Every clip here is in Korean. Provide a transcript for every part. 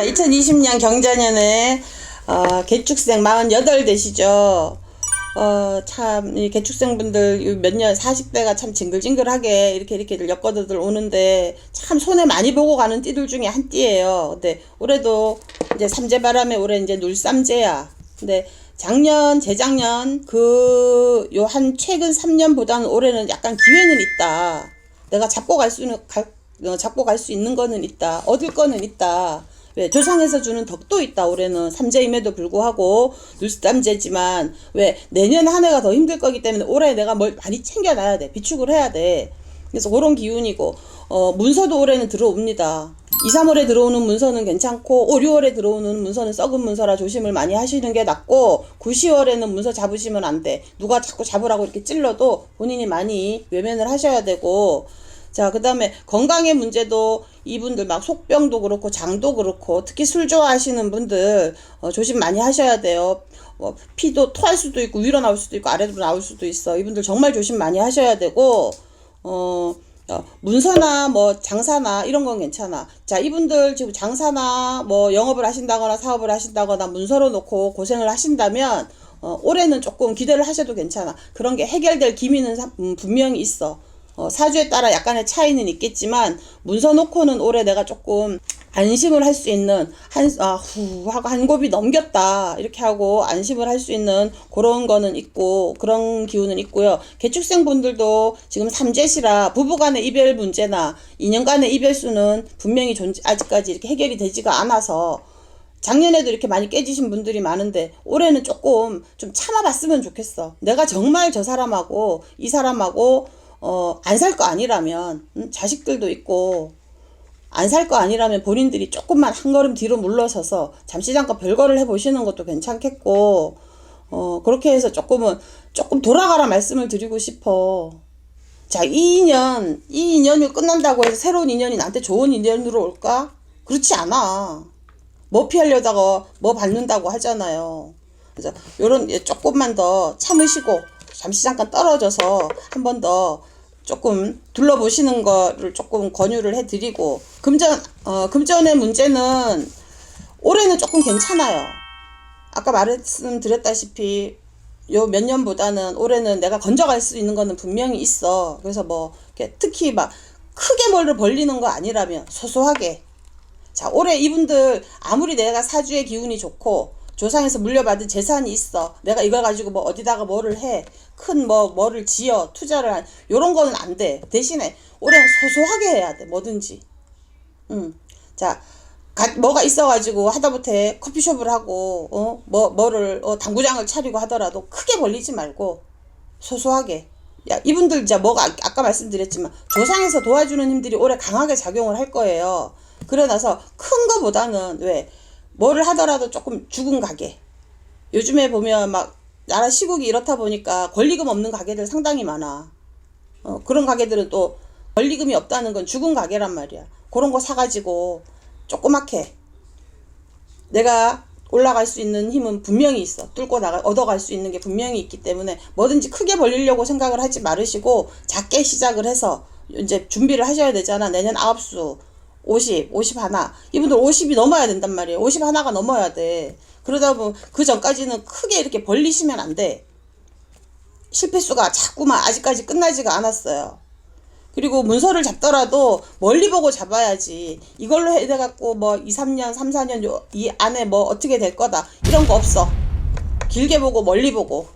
자, 2020년 경자년에 어, 개축생 48 되시죠. 어, 참, 이 개축생분들 몇 년, 40대가 참 징글징글하게 이렇게 이렇게 엮어들 오는데 참 손해 많이 보고 가는 띠들 중에 한 띠예요. 근데 올해도 이제 삼재 바람에 올해 이제 눌삼재야. 근데 작년, 재작년 그 요 한 최근 3년보다는 올해는 약간 기회는 있다. 내가 잡고 갈 수는 갈, 어, 잡고 갈 수 있는 거는 있다. 얻을 거는 있다. 왜 조상에서 주는 덕도 있다. 올해는 삼재임에도 불구하고 눌삼재지만 왜 내년 한 해가 더 힘들 거기 때문에 올해 내가 뭘 많이 챙겨놔야 돼. 비축을 해야 돼. 그래서 그런 기운이고 어 문서도 올해는 들어옵니다. 2, 3월에 들어오는 문서는 괜찮고 5, 6월에 들어오는 문서는 썩은 문서라 조심을 많이 하시는 게 낫고 9, 10월에는 문서 잡으시면 안 돼. 누가 자꾸 잡으라고 이렇게 찔러도 본인이 많이 외면을 하셔야 되고. 자, 그 다음에 건강의 문제도 이분들 막 속병도 그렇고 장도 그렇고 특히 술 좋아하시는 분들 어, 조심 많이 하셔야 돼요. 어, 피도 토할 수도 있고 위로 나올 수도 있고 아래로 나올 수도 있어. 이분들 정말 조심 많이 하셔야 되고 어, 어, 문서나 뭐 장사나 이런 건 괜찮아. 자, 이분들 지금 장사나 뭐 영업을 하신다거나 사업을 하신다거나 문서로 놓고 고생을 하신다면 어, 올해는 조금 기대를 하셔도 괜찮아. 그런 게 해결될 기미는 사- 음, 분명히 있어. 어, 사주에 따라 약간의 차이는 있겠지만 문서 놓고는 올해 내가 조금 안심을 할 수 있는 한 아 후 하고 한 곱이 넘겼다 이렇게 하고 안심을 할 수 있는 그런 거는 있고 그런 기운은 있고요. 개축생 분들도 지금 삼재시라 부부간의 이별 문제나 인연간의 이별 수는 분명히 존재 아직까지 이렇게 해결이 되지가 않아서 작년에도 이렇게 많이 깨지신 분들이 많은데 올해는 조금 좀 참아봤으면 좋겠어. 내가 정말 저 사람하고 이 사람하고 어, 안 살 거 아니라면 음, 자식들도 있고 안 살 거 아니라면 본인들이 조금만 한 걸음 뒤로 물러서서 잠시 잠깐 별거를 해보시는 것도 괜찮겠고 어, 그렇게 해서 조금은 조금 돌아가라 말씀을 드리고 싶어. 자, 이 인연, 이 인연이 끝난다고 해서 새로운 인연이 나한테 좋은 인연으로 올까? 그렇지 않아. 뭐 피하려다가 뭐 받는다고 하잖아요. 그래서 요런 예, 조금만 더 참으시고 잠시 잠깐 떨어져서 한 번 더 조금 둘러보시는 거를 조금 권유를 해드리고 금전 어 금전의 문제는 올해는 조금 괜찮아요. 아까 말씀드렸다시피 요 몇 년보다는 올해는 내가 건져갈 수 있는 거는 분명히 있어. 그래서 뭐 특히 막 크게 뭘를 벌리는 거 아니라면 소소하게 자, 올해 이분들 아무리 내가 사주의 기운이 좋고 조상에서 물려받은 재산이 있어. 내가 이걸 가지고 뭐 어디다가 뭐를 해. 큰 뭐 뭐를 지어 투자를 한 요런 거는 안 돼. 대신에 올해는 소소하게 해야 돼. 뭐든지. 음. 자, 가, 뭐가 있어가지고 하다못해 커피숍을 하고 어 뭐 뭐를 어 당구장을 차리고 하더라도 크게 벌리지 말고 소소하게. 야 이분들 이제 뭐가 아- 아까 말씀드렸지만 조상에서 도와주는 힘들이 올해 강하게 작용을 할 거예요. 그래 나서 큰 거보다는 왜 뭐를 하더라도 조금 죽은 가게. 요즘에 보면 막 나라 시국이 이렇다 보니까 권리금 없는 가게들 상당히 많아. 어, 그런 가게들은 또 권리금이 없다는 건 죽은 가게란 말이야. 그런 거 사가지고 조그맣게 내가 올라갈 수 있는 힘은 분명히 있어. 뚫고 나가 얻어갈 수 있는 게 분명히 있기 때문에 뭐든지 크게 벌리려고 생각을 하지 말으시고 작게 시작을 해서 이제 준비를 하셔야 되잖아. 내년 아홉 수 50, 50 하나. 이분들 50이 넘어야 된단 말이에요. 50 하나가 넘어야 돼. 그러다 보면 그 전까지는 크게 이렇게 벌리시면 안 돼. 실패수가 자꾸만 아직까지 끝나지가 않았어요. 그리고 문서를 잡더라도 멀리 보고 잡아야지. 이걸로 해갖고 뭐 2, 3년, 3, 4년 요, 이 안에 뭐 어떻게 될 거다. 이런 거 없어. 길게 보고 멀리 보고.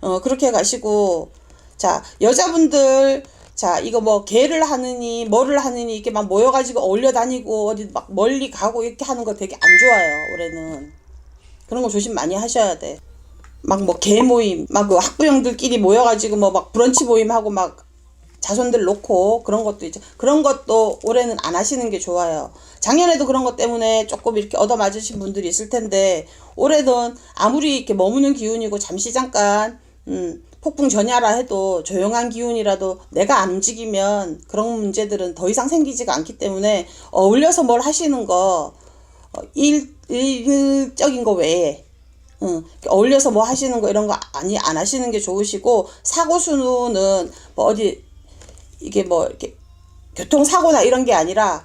어, 그렇게 가시고. 자, 여자분들, 자, 이거 뭐 개를 하느니, 뭐를 하느니, 이렇게 막 모여가지고 어울려 다니고, 어디 막 멀리 가고 이렇게 하는 거 되게 안 좋아요, 올해는. 그런 거 조심 많이 하셔야 돼. 막 뭐 개 모임, 막 그 학부형들끼리 모여가지고 뭐 막 브런치 모임하고 막 자손들 놓고 그런 것도 있죠. 그런 것도 올해는 안 하시는 게 좋아요. 작년에도 그런 것 때문에 조금 이렇게 얻어맞으신 분들이 있을 텐데 올해는 아무리 이렇게 머무는 기운이고 잠시 잠깐 음, 폭풍 전야라 해도 조용한 기운이라도 내가 안 움직이면 그런 문제들은 더 이상 생기지가 않기 때문에 어울려서 뭘 하시는 거 어, 일, 일적인 거 외에 응, 어울려서 뭐 하시는 거 이런 거 아니 안 하시는 게 좋으시고 사고 수는 뭐 어디 이게 뭐 이렇게 교통사고나 이런 게 아니라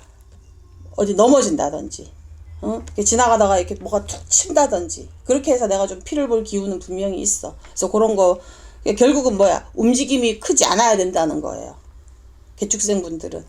어디 넘어진다든지 어? 이렇게 지나가다가 이렇게 뭐가 툭 친다든지 그렇게 해서 내가 좀 피를 볼 기운은 분명히 있어. 그래서 그런 거 결국은 뭐야? 움직임이 크지 않아야 된다는 거예요. 개축생 분들은.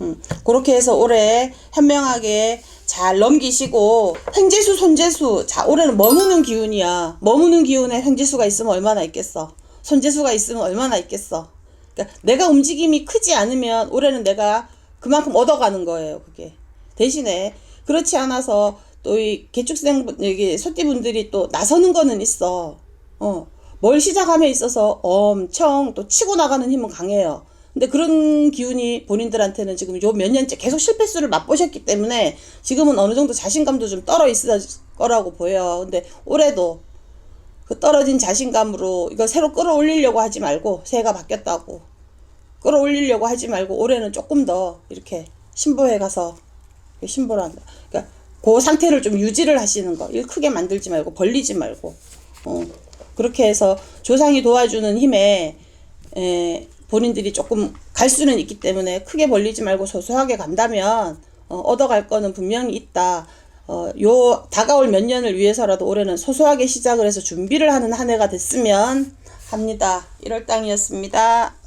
음, 그렇게 해서 올해 현명하게 잘 넘기시고 횡재수 손재수. 자 올해는 머무는 기운이야. 머무는 기운에 횡재수가 있으면 얼마나 있겠어? 손재수가 있으면 얼마나 있겠어? 그러니까 내가 움직임이 크지 않으면 올해는 내가 그만큼 얻어가는 거예요 그게. 대신에 그렇지 않아서 또 이 개축생 분- 여기 소띠분들이 또 나서는 거는 있어. 어 뭘 시작함에 있어서 엄청 또 치고 나가는 힘은 강해요 근데 그런 기운이 본인들한테는 지금 요 몇 년째 계속 실패수를 맛보셨기 때문에 지금은 어느 정도 자신감도 좀 떨어 있을 거라고 보여요. 근데 올해도 그 떨어진 자신감으로 이걸 새로 끌어올리려고 하지 말고 새해가 바뀌었다고 끌어올리려고 하지 말고 올해는 조금 더 이렇게 신보에 가서 신보를 한다. 그러니까 그 상태를 좀 유지를 하시는 거. 일 크게 만들지 말고 벌리지 말고. 어. 그렇게 해서 조상이 도와주는 힘에 에, 본인들이 조금 갈 수는 있기 때문에 크게 벌리지 말고 소소하게 간다면 어, 얻어갈 거는 분명히 있다. 어, 요 다가올 몇 년을 위해서라도 올해는 소소하게 시작을 해서 준비를 하는 한 해가 됐으면 합니다. 1월 땅이었습니다.